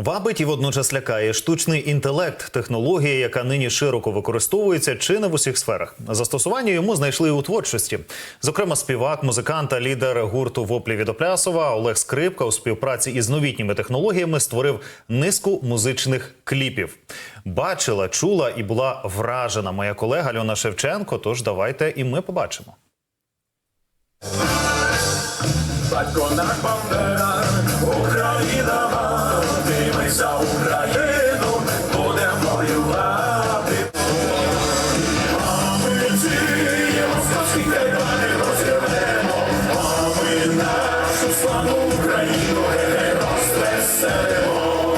Вабить і водночас лякає штучний інтелект, технологія, яка нині широко використовується чи не в усіх сферах. Застосування йому знайшли у творчості. Зокрема, співак, музикант лідер гурту Воплі Відоплясова Олег Скрипка у співпраці із новітніми технологіями створив низку музичних кліпів. Бачила, чула і була вражена моя колега Альона Шевченко. Тож давайте і ми побачимо. Україна за Україну будемо воювати. Ми ці московські кайдани розірвемо, а ми нашу славну Україну гей, розвеселимо.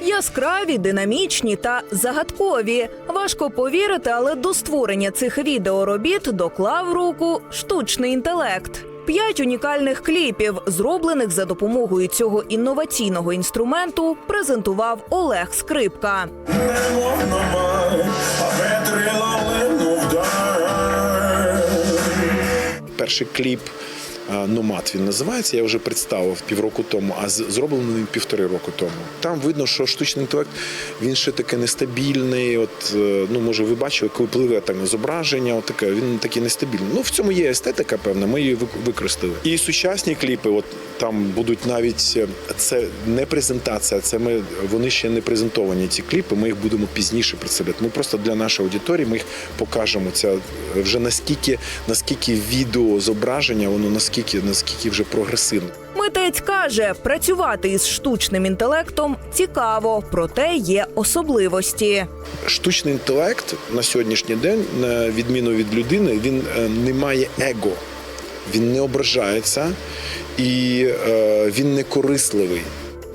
Яскраві, динамічні та загадкові. Важко повірити, але до створення цих відеоробіт доклав руку штучний інтелект. П'ять унікальних кліпів, зроблених за допомогою цього інноваційного інструменту, презентував Олег Скрипка. Перший кліп е, Номад він називається. Я вже представив півроку тому, а з- зроблений він півтори року тому. Там видно, що штучний інтелект він ще таке нестабільний. От е, ну може, ви бачили, коли пливе там зображення, от таке він такий нестабільний. Ну в цьому є естетика, певна. Ми її використали. І сучасні кліпи, от там будуть навіть е, це не презентація, це ми вони ще не презентовані. Ці кліпи. Ми їх будемо пізніше представляти. Ми просто для нашої аудиторії ми їх покажемо. Це вже наскільки наскільки відео зображення, воно наскільки наскільки вже прогресивно. Митець каже, працювати із штучним інтелектом цікаво, проте є особливості. Штучний інтелект на сьогоднішній день, на відміну від людини, він е, не має его, він не ображається і е, він не корисливий.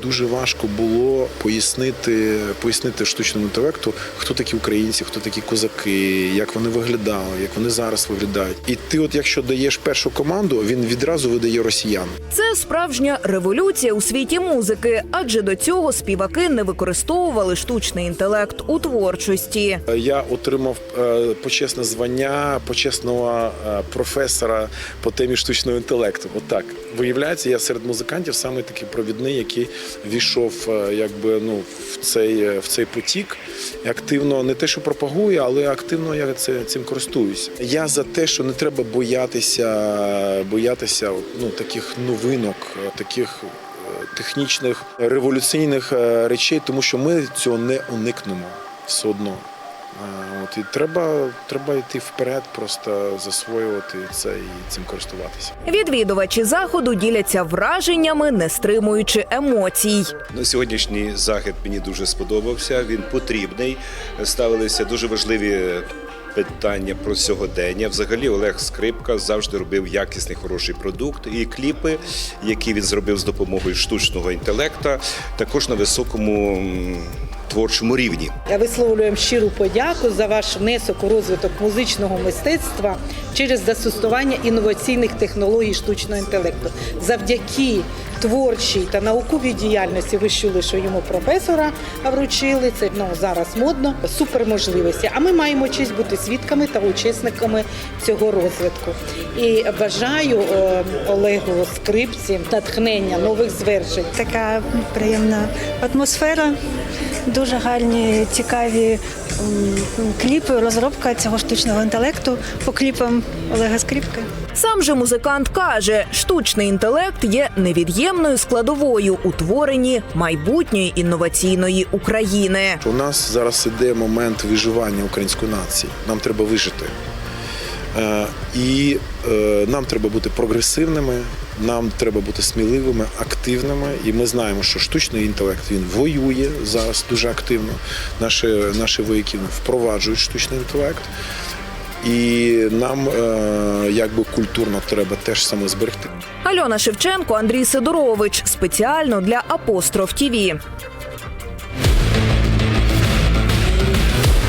Дуже важко було пояснити, пояснити штучному інтелекту, хто такі українці, хто такі козаки, як вони виглядали, як вони зараз виглядають. І ти, от якщо даєш першу команду, він відразу видає росіян. Це справжня революція у світі музики, адже до цього співаки не використовували штучний інтелект у творчості. Я отримав е, почесне звання почесного е, професора по темі штучного інтелекту. Отак виявляється, я серед музикантів саме такий провідний, який війшов е, якби ну в цей е, в цей потік. Активно не те, що пропагує, але активно я це цим користуюся. Я за те, що не треба боятися, боятися ну таких новинок, таких. е, Технічних революційних речей, тому що ми цього не уникнемо все одно. От і треба, треба йти вперед, просто засвоювати це і цим користуватися. Відвідувачі заходу діляться враженнями, не стримуючи емоцій. Ну, Сьогоднішній захід мені дуже сподобався. Він потрібний. Ставилися дуже важливі питання про сьогодення. Взагалі, Олег Скрипка завжди робив якісний хороший продукт. І кліпи, які він зробив з допомогою штучного інтелекта, також на високому творчому рівні. Я висловлюємо щиру подяку за ваш внесок у розвиток музичного мистецтва через застосування інноваційних технологій штучного інтелекту. Завдяки творчій та науковій діяльності ви чули, що йому професора вручили. Це ну зараз модно, суперможливості. А ми маємо честь бути свідками та учасниками цього розвитку. І бажаю е, Олегу Скрипці натхнення нових звершень. така приємна атмосфера, дуже гарні, цікаві кліпи, розробка цього штучного інтелекту по кліпам Олега Скрипки. Сам же музикант каже, штучний інтелект є невід'ємною складовою у творенні майбутньої інноваційної України. У нас зараз іде момент виживання української нації. Нам треба вижити. Е, І е, нам треба бути прогресивними, нам треба бути сміливими, активними. І ми знаємо, що штучний інтелект він воює зараз дуже активно. Наші, наші вояки впроваджують штучний інтелект. І нам е, якби культурно треба теж саме зберегти. Альона Шевченко, Андрій Сидорович спеціально для Апостроф ТІВІ.